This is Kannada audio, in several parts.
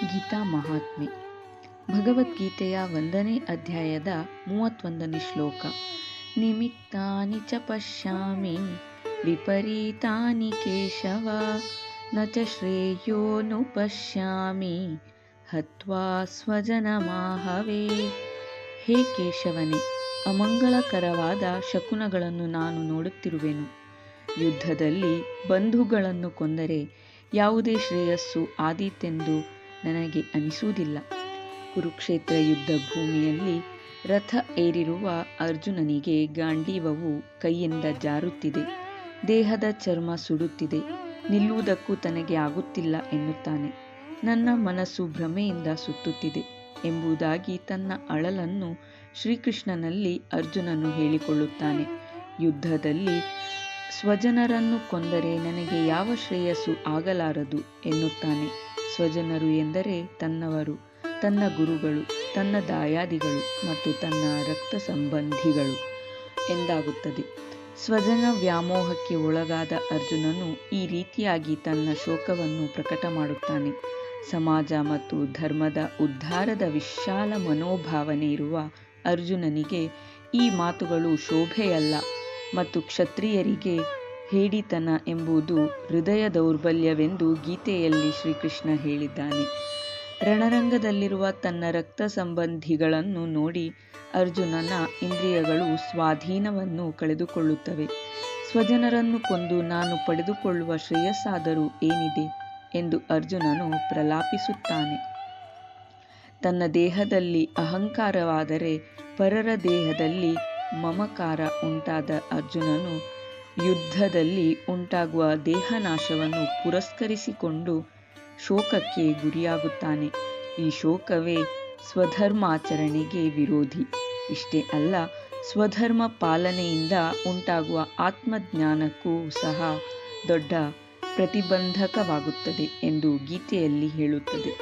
ಗೀತಾ ಮಹಾತ್ಮೆ. ಭಗವದ್ಗೀತೆಯ ಒಂದನೇ ಅಧ್ಯಾಯದ ಮೂವತ್ತೊಂದನೇ ಶ್ಲೋಕ. ನಿಮಿತ್ತಾನಿ ಚ ಪಶ್ಯಾಮಿ, ವಿಪರೀತಾನಿ ಕೇಶವ, ನ ಚ ಶ್ರೇಯೋನು ಪಶ್ಯಾಮಿ, ಹತ್ವಾ ಸ್ವಜನಮಾಹವೇ ಹೇ ಕೇಶವನೇ, ಅಮಂಗಳಕರವಾದ ಶಕುನಗಳನ್ನು ನಾನು ನೋಡುತ್ತಿರುವೆನು. ಯುದ್ಧದಲ್ಲಿ ಬಂಧುಗಳನ್ನು ಕೊಂದರೆ ಯಾವುದೇ ಶ್ರೇಯಸ್ಸು ಆದೀತೆಂದು ನನಗೆ ಅನಿಸುವುದಿಲ್ಲ. ಕುರುಕ್ಷೇತ್ರ ಯುದ್ಧ ಭೂಮಿಯಲ್ಲಿ ರಥ ಏರಿರುವ ಅರ್ಜುನನಿಗೆ ಗಾಂಡೀವವು ಕೈಯಿಂದ ಜಾರುತ್ತಿದೆ. ದೇಹದ ಚರ್ಮ ಸುಡುತ್ತಿದೆ. ನಿಲ್ಲುವುದಕ್ಕೂ ತನಗೆ ಆಗುತ್ತಿಲ್ಲ ಎನ್ನುತ್ತಾನೆ. ನನ್ನ ಮನಸ್ಸು ಭ್ರಮೆಯಿಂದ ಸುತ್ತುತ್ತಿದೆ ಎಂಬುದಾಗಿ ತನ್ನ ಅಳಲನ್ನು ಶ್ರೀಕೃಷ್ಣನಲ್ಲಿ ಅರ್ಜುನನು ಹೇಳಿಕೊಳ್ಳುತ್ತಾನೆ. ಯುದ್ಧದಲ್ಲಿ ಸ್ವಜನರನ್ನು ಕೊಂದರೆ ನನಗೆ ಯಾವ ಶ್ರೇಯಸ್ಸು ಆಗಲಾರದು ಎನ್ನುತ್ತಾನೆ. ಸ್ವಜನರು ಎಂದರೆ ತನ್ನವರು, ತನ್ನ ಗುರುಗಳು, ತನ್ನ ದಾಯಾದಿಗಳು ಮತ್ತು ತನ್ನ ರಕ್ತ ಸಂಬಂಧಿಗಳು ಎಂದಾಗುತ್ತದೆ. ಸ್ವಜನ ವ್ಯಾಮೋಹಕ್ಕೆ ಒಳಗಾದ ಅರ್ಜುನನು ಈ ರೀತಿಯಾಗಿ ತನ್ನ ಶೋಕವನ್ನು ಪ್ರಕಟ ಮಾಡುತ್ತಾನೆ. ಸಮಾಜ ಮತ್ತು ಧರ್ಮದ ಉದ್ಧಾರದ ವಿಶಾಲ ಮನೋಭಾವನೆ ಇರುವ ಅರ್ಜುನನಿಗೆ ಈ ಮಾತುಗಳು ಶೋಭೆಯಲ್ಲ ಮತ್ತು ಕ್ಷತ್ರಿಯರಿಗೆ ಹೇಡಿತನ ಎಂಬುದು ಹೃದಯ ದೌರ್ಬಲ್ಯವೆಂದು ಗೀತೆಯಲ್ಲಿ ಶ್ರೀಕೃಷ್ಣ ಹೇಳಿದ್ದಾನೆ. ರಣರಂಗದಲ್ಲಿರುವ ತನ್ನ ರಕ್ತ ಸಂಬಂಧಿಗಳನ್ನು ನೋಡಿ ಅರ್ಜುನನ ಇಂದ್ರಿಯಗಳು ಸ್ವಾಧೀನವನ್ನು ಕಳೆದುಕೊಳ್ಳುತ್ತವೆ. ಸ್ವಜನರನ್ನು ಕೊಂದು ನಾನು ಪಡೆದುಕೊಳ್ಳುವ ಶ್ರೇಯಸ್ಸಾದರೂ ಏನಿದೆ? ಎಂದು ಅರ್ಜುನನು ಪ್ರಲಾಪಿಸುತ್ತಾನೆ. ತನ್ನ ದೇಹದಲ್ಲಿ ಅಹಂಕಾರವಾದರೆ ಪರರ ದೇಹದಲ್ಲಿ ಮಮಕಾರ ಉಂಟಾದ ಅರ್ಜುನನು ಯುದ್ಧದಲ್ಲಿ ಉಂಟಾಗುವ ದೇಹನಾಶವನ್ನು ಪುರಸ್ಕರಿಸಿಕೊಂಡು ಶೋಕಕ್ಕೆ ಗುರಿಯಾಗುತ್ತಾನೆ. ಈ ಶೋಕವೇ ಸ್ವಧರ್ಮಾಚರಣೆಗೆ ವಿರೋಧಿ. ಇಷ್ಟೇ ಅಲ್ಲ, ಸ್ವಧರ್ಮ ಪಾಲನೆಯಿಂದ ಉಂಟಾಗುವ ಆತ್ಮಜ್ಞಾನಕ್ಕೂ ಸಹ ದೊಡ್ಡ ಪ್ರತಿಬಂಧಕವಾಗುತ್ತದೆ ಎಂದು ಗೀತೆಯಲ್ಲಿ ಹೇಳುತ್ತದೆ.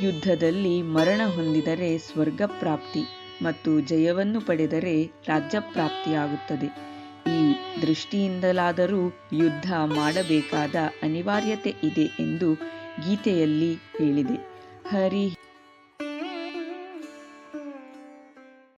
ಯುದ್ಧದಲ್ಲಿ ಮರಣ ಹೊಂದಿದರೆ ಸ್ವರ್ಗ ಪ್ರಾಪ್ತಿ ಮತ್ತು ಜಯವನ್ನು ಪಡೆದರೆ ರಾಜ್ಯಪ್ರಾಪ್ತಿಯಾಗುತ್ತದೆ. ದೃಷ್ಟಿಯಿಂದಲಾದರೂ ಯುದ್ಧ ಮಾಡಬೇಕಾದ ಅನಿವಾರ್ಯತೆ ಇದೆ ಎಂದು ಗೀತೆಯಲ್ಲಿ ಹೇಳಿದೆ. ಹರಿ